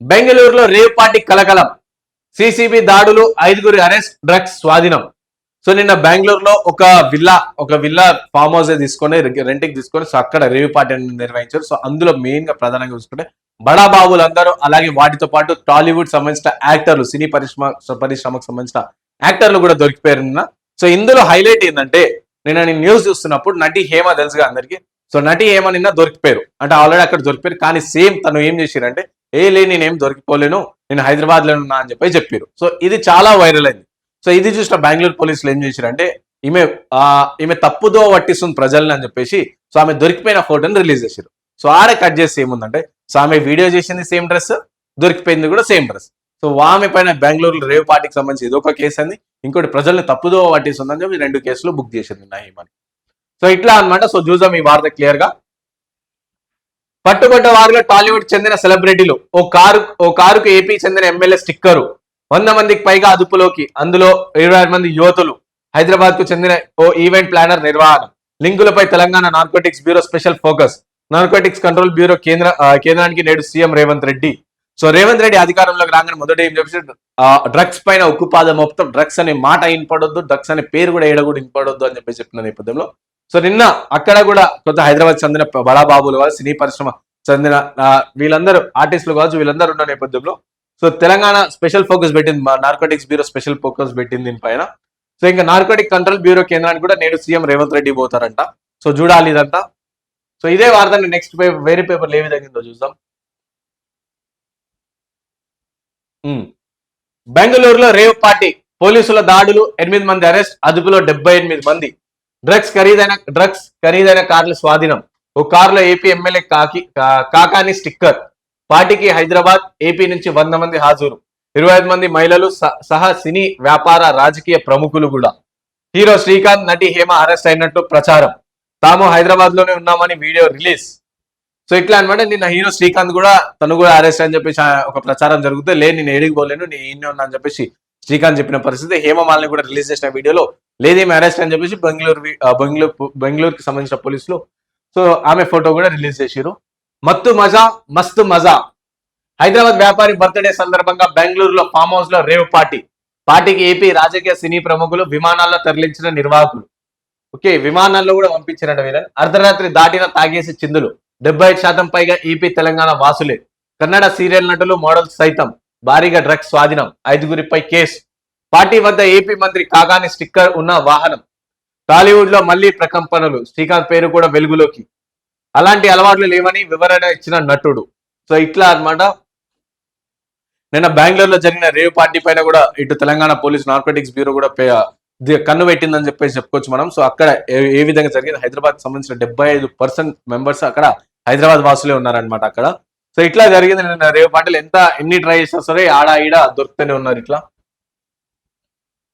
బెంగళూరులో rave party కలకలం. CCB దాడులు ఐదుగురి అరెస్ట్ డ్రగ్స్ స్వాధీనం. సో నిన్న బెంగళూరులో ఒక విల్లా ఒక విల్లా ఫామ్ హౌస్ తీసుకొని రెంట్కి తీసుకొని సో అక్కడ రేవ్ పార్టీ నిర్వహించారు. సో అందులో మెయిన్గా ప్రధానంగా చూసుకుంటే బడా బాబులందరూ అలాగే వాటితో పాటు టాలీవుడ్ సంబంధించిన యాక్టర్లు సినీ పరిశ్రమ పరిశ్రమకు సంబంధించిన యాక్టర్లు కూడా దొరికిపోయారు నిన్న. సో ఇందులో హైలైట్ ఏంటంటే నేను నేను న్యూస్ చూస్తున్నప్పుడు నటి హేమ తెలుసుగా అందరికి. సో నటి హేమ నిన్న దొరికిపోయారు. అంటే ఆల్రెడీ అక్కడ దొరికిపోయారు. కానీ సేమ్ తను ఏం చేశారంటే ఏ లే నేనేం దొరికిపోలేను నేను హైదరాబాద్లో ఉన్నా అని చెప్పి చెప్పారు. సో ఇది చాలా వైరల్ అయింది. సో ఇది చూసిన బెంగళూరు పోలీసులు ఏం చేశారంటే ఈమె ఈమె తప్పుదో పట్టిస్తుంది ప్రజల్ని అని చెప్పేసి సో ఆమె దొరికిపోయిన ఫోటోని రిలీజ్ చేశారు సో ఆడే కట్ చేసి ఏముందంటే సో ఆమె వీడియో చేసింది సేమ్ డ్రెస్ దొరికిపోయింది కూడా సేమ్ డ్రెస్. సో ఆమె పైన బెంగళూరు రేవ్ పార్టీకి సంబంధించి ఇది ఒక కేసు అంది ఇంకోటి ప్రజల్ని తప్పుదో పట్టిస్తుందని చెప్పి రెండు కేసులు బుక్ చేసింది నాయమని సో ఇట్లా అన్నమాట. సో చూద్దాం ఈ వార్త క్లియర్గా పట్టుబడ్డ వారిలో టాలీవుడ్ చెందిన సెలబ్రిటీలు. ఓ కారు ఓ కారుకు ఏపీ చెందిన ఎమ్మెల్యే స్టిక్కరు. వంద మందికి పైగా అదుపులోకి అందులో ఇరవై ఆరు మంది యువతులు. హైదరాబాద్కు చెందిన ఓ ఈవెంట్ ప్లానర్ నిర్వహణ. లింకులపై Telangana narcotics bureau special focus. Narcotics control bureau కేంద్ర కేంద్రానికి నేడు సీఎం రేవంత్ రెడ్డి. సో రేవంత్ రెడ్డి అధికారంలోకి రాగానే మొదట ఏం చెప్పేసి డ్రగ్స్ పైన ఉక్కుపాదం మొత్తం డ్రగ్స్ అనే మాట ఇన్పడొద్దు డ్రగ్స్ అనే పేరు కూడా ఏడ కూడా ఇన్పడొద్దు అని చెప్పేసి చెప్పిన నేపథ్యంలో సో నిన్న అక్కడ కూడా కొంత హైదరాబాద్ చెందిన బడాబాబులు కావచ్చు కాదు సినీ పరిశ్రమ చెందిన వీళ్ళందరూ ఆర్టిస్టులు కావచ్చు వీళ్ళందరూ ఉన్న నేపథ్యంలో. సో తెలంగాణ స్పెషల్ ఫోకస్ పెట్టింది నార్కోటిక్స్ బ్యూరో స్పెషల్ ఫోకస్ పెట్టింది దీనిపైన సో ఇంకా నార్కోటిక్ కంట్రోల్ బ్యూరో కేంద్రానికి కూడా నేడు సీఎం రేవంత్ రెడ్డి పోతారంట. సో చూడాలి ఇదంతా. సో ఇదే వార్తని నెక్స్ట్ పేపర్ వేరే పేపర్లు ఏ విధంగా చూద్దాం. బెంగళూరులో రేవ్ పార్టీ పోలీసుల దాడులు ఎనిమిది మంది అరెస్ట్ అదుపులో డెబ్బై ఎనిమిది మంది. డ్రగ్స్ ఖరీదైన డ్రగ్స్ ఖరీదైన కార్ల స్వాధీనం. ఓ కారులో ఏపీ ఎమ్మెల్యే కాకి కాకాని స్టిక్కర్ పార్టీకి హైదరాబాద్ ఏపీ నుంచి వంద మంది హాజరు. ఇరవై ఐదు మంది మహిళలు స- సహా సినీ వ్యాపార రాజకీయ ప్రముఖులు కూడా. హీరో శ్రీకాంత్ నటి హేమ అరెస్ట్ అయినట్టు ప్రచారం. తాము హైదరాబాద్లోనే ఉన్నామని వీడియో రిలీజ్. సో ఇట్లా అనమాట నిన్న హీరో శ్రీకాంత్ కూడా తను కూడా అరెస్ట్ అని చెప్పేసి ఒక ప్రచారం జరుగుతుంది లేదు నేను ఏడికి పోలేను నేను ఈయనే ఉన్నా అని చెప్పేసి శ్రీకాంత్ చెప్పిన పరిస్థితి. హేమ హేమమాలిని కూడా రిలీజ్ చేసిన వీడియోలో లేదేమి అరెస్ట్ అని చెప్పేసి బెంగళూరు బెంగళూరు బెంగళూరుకి సంబంధించిన పోలీసులు. సో ఆమె ఫోటో కూడా రిలీజ్ చేసిరు మత్తు మజా మస్తు మజా. హైదరాబాద్ వ్యాపారి బర్త్డే సందర్భంగా బెంగళూరులో ఫామ్ హౌస్లో రేవ్ పార్టీ. పార్టీకి ఏపీ రాజకీయ సినీ ప్రముఖులు విమానాల్లో తరలించిన నిర్వాహకులు. ఓకే విమానాల్లో కూడా పంపించినట్టు వీళ్ళని. అర్ధరాత్రి దాటిన తాగేసి చిందులు. డెబ్బై శాతం పైగా ఏపీ తెలంగాణ వాసులే. కన్నడ సీరియల్ నటులు మోడల్స్ సైతం. భారీగా డ్రగ్స్ స్వాధీనం. ఐదుగురిపై కేసు. పార్టీ వద్ద ఏపీ మంత్రి కాగాని స్టిక్కర్ ఉన్న వాహనం. టాలీవుడ్లో మళ్ళీ ప్రకంపనలు. శ్రీకాంత్ పేరు కూడా వెలుగులోకి. అలాంటి అలవాట్లు లేవని వివరణ ఇచ్చిన నటుడు. సో ఇట్లా అనమాట నిన్న బెంగళూరులో జరిగిన రేవ్ పార్టీ పైన కూడా ఇటు తెలంగాణ పోలీస్ నార్కోటిక్స్ బ్యూరో కూడా కన్ను పెట్టిందని చెప్పేసి చెప్పుకోవచ్చు మనం. సో అక్కడ ఏ- ఏ విధంగా జరిగింది? హైదరాబాద్ సంబంధించిన డెబ్బై ఐదు పర్సెంట్ మెంబర్స్ అక్కడ హైదరాబాద్ వాసులే ఉన్నారనమాట అక్కడ. సో ఇట్లా జరిగింది నిన్న రేవ్ పార్టీలు. ఎంత ఎన్ని ట్రై చేసినా సరే ఆడ ఈడ దొరుకుతూనే ఉన్నారు ఇట్లా.